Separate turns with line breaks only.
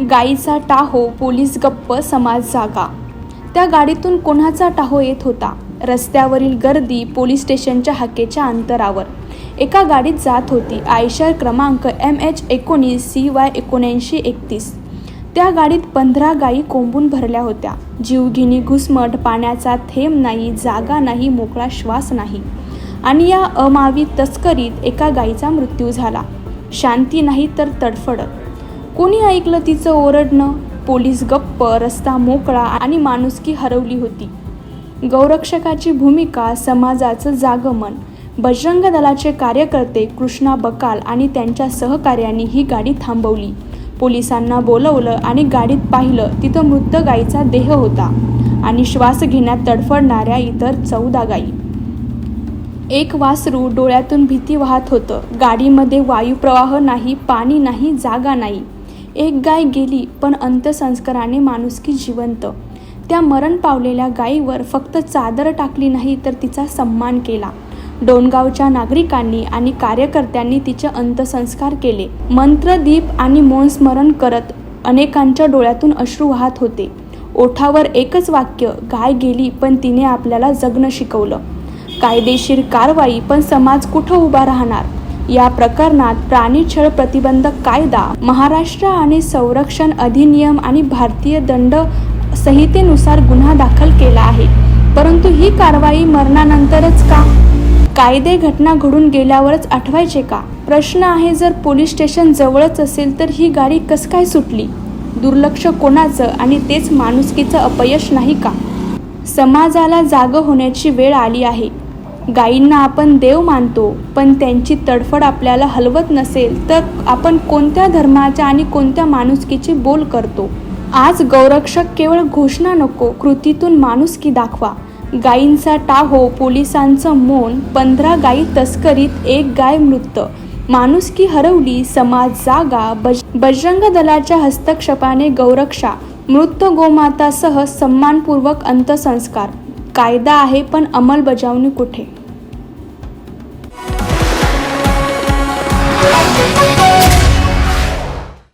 गाईचा Tahoe police गप्प समाज जागा. त्या गाडीतून कोणाचा टाहो येत होता? रस्त्यावरील गर्दी पोलीस स्टेशनच्या हाकेच्या अंतरावर. एका गाडीत जात होती. आयशर क्रमांक एम एच एकोणीस सी वाय एकोणऐंशी एकतीस. त्या गाडीत पंधरा गायी कोंबून भरल्या होत्या. जीवघेणी घुसमट पाण्याचा थेंब नाही जागा नाही मोकळा श्वास नाही. आणि या अमावी तस्करीत एका गायीचा मृत्यू झाला. शांती नाही तर तडफडत. कोणी ऐकलं तिचं ओरडणं? पोलीस गप्प रस्ता मोकळा आणि माणुसकी हरवली होती. गौरक्षकाची भूमिका समाजाचं जागमन बजरंग दलाचे कार्यकर्ते कृष्णा बकाल आणि त्यांच्या सहकार्यांनी ही गाडी थांबवली. पोलिसांना बोलवलं आणि गाडीत पाहिलं तिथं मृत गायीचा देह होता आणि श्वास घेण्यात तडफडणाऱ्या इतर चौदा गायी. एक वासरू डोळ्यातून भीती वाहत होतं. गाडीमध्ये वायुप्रवाह नाही पाणी नाही जागा नाही. एक गाय गेली पण अंत्यसंस्काराने माणुसकी जिवंत. त्या मरण पावलेल्या गायीवर फक्त चादर टाकली नाही तर तिचा सन्मान केला. डोणगावच्या नागरिकांनी आणि कार्यकर्त्यांनी तिचे अंत्यसंस्कार केले. मंत्रदीप आणि मौन स्मरण करत अनेकांच्या डोळ्यातून अश्रू वाहत होते. ओठावर एकच वाक्य गाय गेली पण तिने आपल्याला जगणं शिकवलं. कायदेशीर कारवाई पण समाज कुठं उभा राहणार? या प्रकरणात प्राणीछळ प्रतिबंधक कायदा महाराष्ट्र आणि संरक्षण अधिनियम आणि भारतीय दंड संहितेनुसार गुन्हा दाखल केला आहे. परंतु ही कारवाई मरणानंतरच का? कायदे घटना घडून गेल्यावरच आठवायचे का? प्रश्न आहे जर पोलीस स्टेशन जवळच असेल तर ही गाडी कस काय सुटली? दुर्लक्ष कोणाचं आणि तेच माणुसकीचं अपयश नाही का? समाजाला जाग होण्याची वेळ आली आहे. गायींना आपण देव मानतो पण त्यांची तडफड आपल्याला हलवत नसेल तर आपण कोणत्या धर्माच्या आणि कोणत्या माणुसकीची बोल करतो? आज गौरक्षक केवळ घोषणा नको कृतीतून माणुसकी दाखवा. गायींचा टाहो पोलिसांचं मौन पंधरा गायी तस्करीत एक गाय मृत. माणुसकी हरवली समाज जागा बज बजरंग दलाच्या हस्तक्षेपाने गौरक्षा मृत गोमातासह सन्मानपूर्वक अंत्यसंस्कार. कायदा आहे पण अंमलबजावणी कुठे?